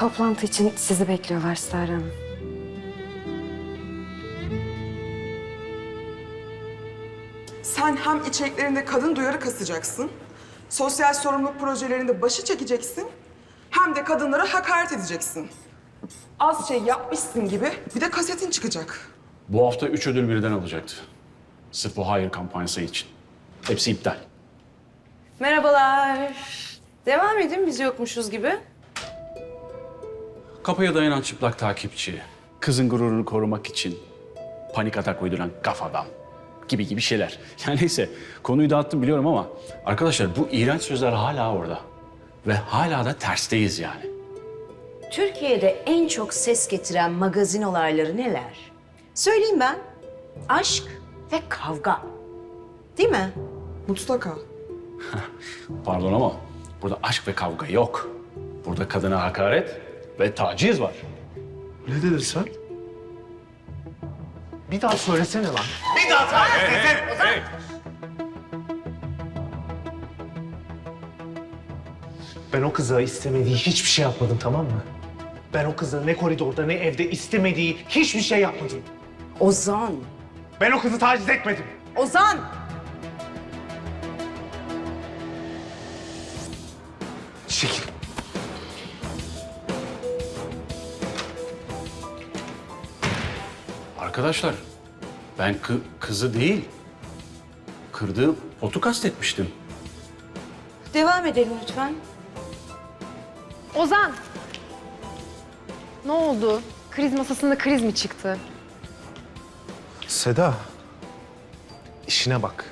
Toplantı için sizi bekliyorlar Sare Hanım. Sen hem içeriklerinde kadın duyarı kasacaksın, sosyal sorumluluk projelerinde başı çekeceksin, hem de kadınlara hakaret edeceksin. Az şey yapmışsın gibi bir de kasetin çıkacak. Bu hafta üç ödül birden alacaktı. Sırf bu hayır kampanyası için. Hepsi iptal. Merhabalar. Devam edin biz yokmuşuz gibi. Kapıya dayanan çıplak takipçi, kızın gururunu korumak için panik atak uyduran gaf adam gibi gibi şeyler. Yani neyse konuyu dağıttım biliyorum ama arkadaşlar bu iğrenç sözler hala orada. Ve hala da tersteyiz yani. Türkiye'de en çok ses getiren magazin olayları neler? Söyleyeyim ben. Aşk ve kavga. Değil mi? Mutlaka. Pardon ama burada aşk ve kavga yok. Burada kadına hakaret ve taciz var. Ne dedin sen? Bir daha söylesene lan. Ben o kıza istemediği hiçbir şey yapmadım tamam mı? Ben o kıza ne koridorda ne evde istemediği hiçbir şey yapmadım. Ozan. Ben o kızı taciz etmedim. Ozan! Çekil. Arkadaşlar ben kı- kızı değil kırdığım otu kastetmiştim. Devam edelim lütfen. Ozan! Ne oldu? Kriz masasında kriz mi çıktı? Seda. işine bak.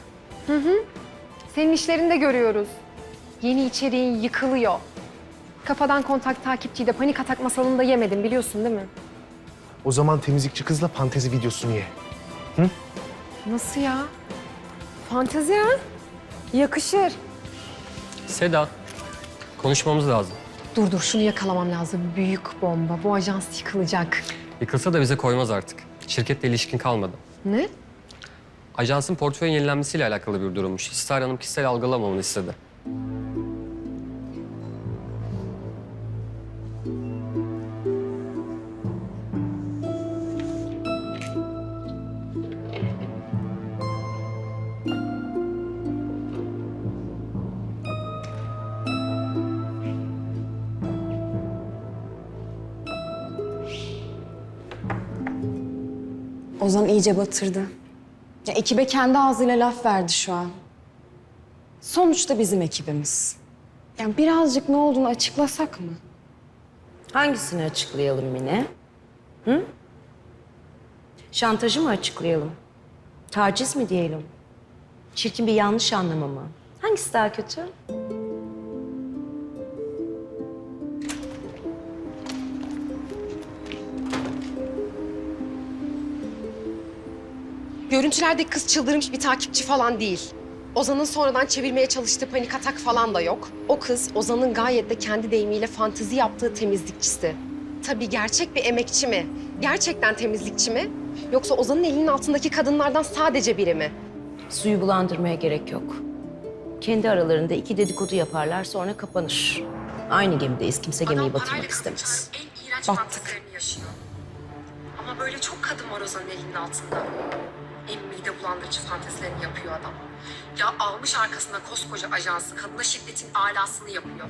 Senin işlerini de görüyoruz. Yeni içeriğin yıkılıyor. Kafadan kontak takipçiyi de panik atak masalında yemedim biliyorsun değil mi? O zaman temizlikçi kızla fantezi videosunu ye. Nasıl ya? Fantezi ha? Yakışır. Seda, konuşmamız lazım. Dur dur şunu yakalamam lazım. Büyük bomba. Bu ajans yıkılacak. Yıkılsa da bize koymaz artık. Şirketle ilişkin kalmadı. Ne? Ajansın portföy yenilenmesiyle alakalı bir durummuş. Star Hanım kişisel algılamamamı istedi. Ozan iyice batırdı. Ya ekibe kendi ağzıyla laf verdi şu an. Sonuçta bizim ekibimiz. Yani birazcık ne olduğunu açıklasak mı? Hangisini açıklayalım Mine? Hı? Şantajı mı açıklayalım? Taciz mi diyelim? Çirkin bir yanlış anlama mı? Hangisi daha kötü? Görüntülerdeki kız çıldırmış bir takipçi falan değil. Ozan'ın sonradan çevirmeye çalıştığı panik atak falan da yok. O kız Ozan'ın gayet de kendi deyimiyle fantezi yaptığı temizlikçisi. Tabii gerçek bir emekçi mi? Gerçekten temizlikçi mi? Yoksa Ozan'ın elinin altındaki kadınlardan sadece biri mi? Suyu bulandırmaya gerek yok. Kendi aralarında iki dedikodu yaparlar sonra kapanır. Aynı gemideyiz. Kimse gemiyi batırmak istemez. en iğrenç Battık. Ama böyle çok kadın var Ozan'ın elinin altında. En mide bulandırıcı fantezilerini yapıyor adam. Ya almış arkasına koskoca ajansı kadına şiddetin alasını yapıyor.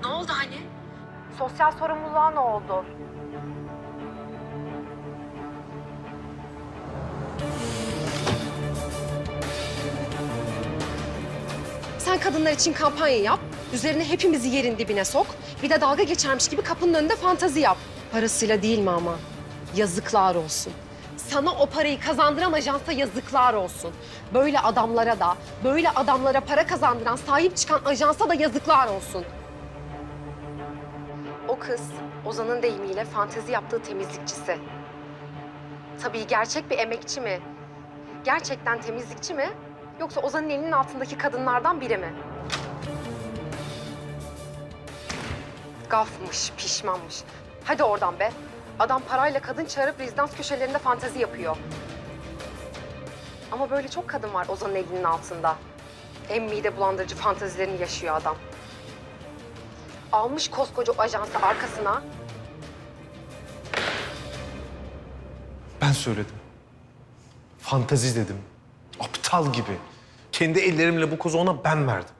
Ne oldu hani? Sosyal sorumluluğa ne oldu? Sen kadınlar için kampanya yap. Üzerine hepimizi yerin dibine sok. Bir de dalga geçermiş gibi kapının önünde fantazi yap. Parasıyla değil mi ama? Yazıklar olsun. Sana o parayı kazandıran ajansa yazıklar olsun. Böyle adamlara da, böyle adamlara para kazandıran, sahip çıkan ajansa da yazıklar olsun. O kız, Ozan'ın deyimiyle fantezi yaptığı temizlikçisi. Tabii gerçek bir emekçi mi? Gerçekten temizlikçi mi? Yoksa Ozan'ın elinin altındaki kadınlardan biri mi? Gafmış, pişmanmış. Hadi oradan be. Adam parayla kadın çağırıp rezidans köşelerinde fantezi yapıyor. Ama böyle çok kadın var Ozan'ın elinin altında. Hem mide bulandırıcı fantezilerini yaşıyor adam. Almış koskoca ajansı arkasına. Ben söyledim. Fantezi dedim. Aptal gibi. Kendi ellerimle bu kozu ona ben verdim.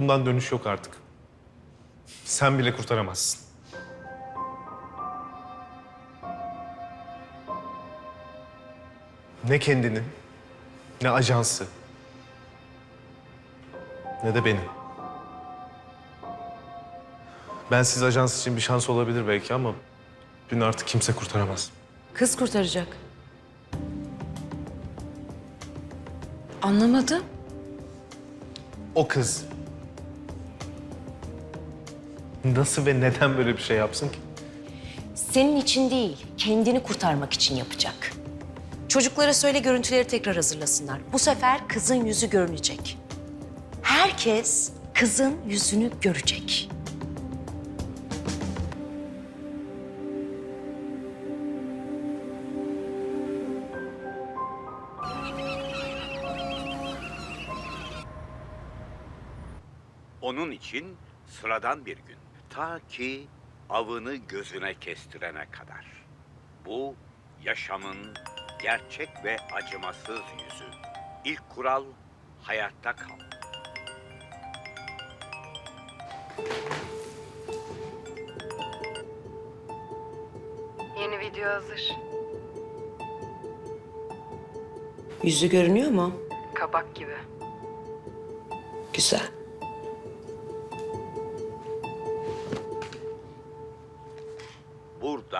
Bundan dönüş yok artık. Sen bile kurtaramazsın. Ne kendini, ne ajansı, ne de beni. Ben siz ajans için bir şans olabilir belki ama beni artık kimse kurtaramaz. Kız kurtaracak. Anlamadım. O kız nasıl ve neden böyle bir şey yapsın ki? Senin için değil, kendini kurtarmak için yapacak. Çocuklara söyle görüntüleri tekrar hazırlasınlar. Bu sefer kızın yüzü görünecek. Herkes kızın yüzünü görecek. Onun için sıradan bir gün. Ta ki avını gözüne kestirene kadar. Bu yaşamın gerçek ve acımasız yüzü. İlk kural hayatta kal. Yeni video hazır. Yüzü görünüyor mu? Kabak gibi. Güzel.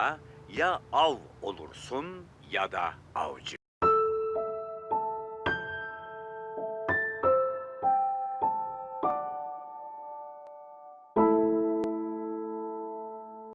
Burada ya av olursun ya da avcı.